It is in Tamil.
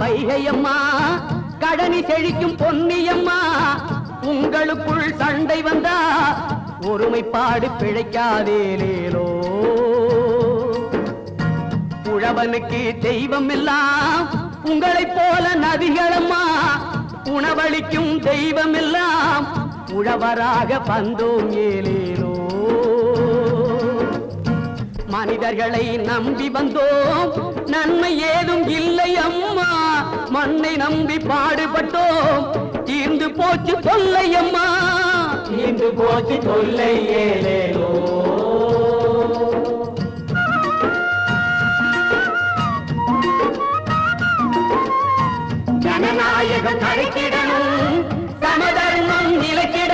வைகையம்மா கடனி செழிக்கும் பொன்னியம்மா உங்களுக்குள் சண்டை வந்தா ஒருமைப்பாடு பிழைக்காதே லேலோ. உழவனுக்கு தெய்வம் எல்லாம் உங்களைப் போல நதிகளம்மா உணவளிக்கும் தெய்வம் எல்லாம் உழவராக வந்தோம் ஏலேலோ மனிதர்களை நம்பி வந்தோம். நன்மை ஏதும் இல்லை அம்மா. மண்ணை நம்பி பாடுபட்டோம். தீர்ந்து போச்சு சொல்லையம்மா தீர்ந்து போச்சு சொல்லையேலோ ஜனநாயகம் கழிக்கிடணும் சமதர்மம் நிலைக்கிட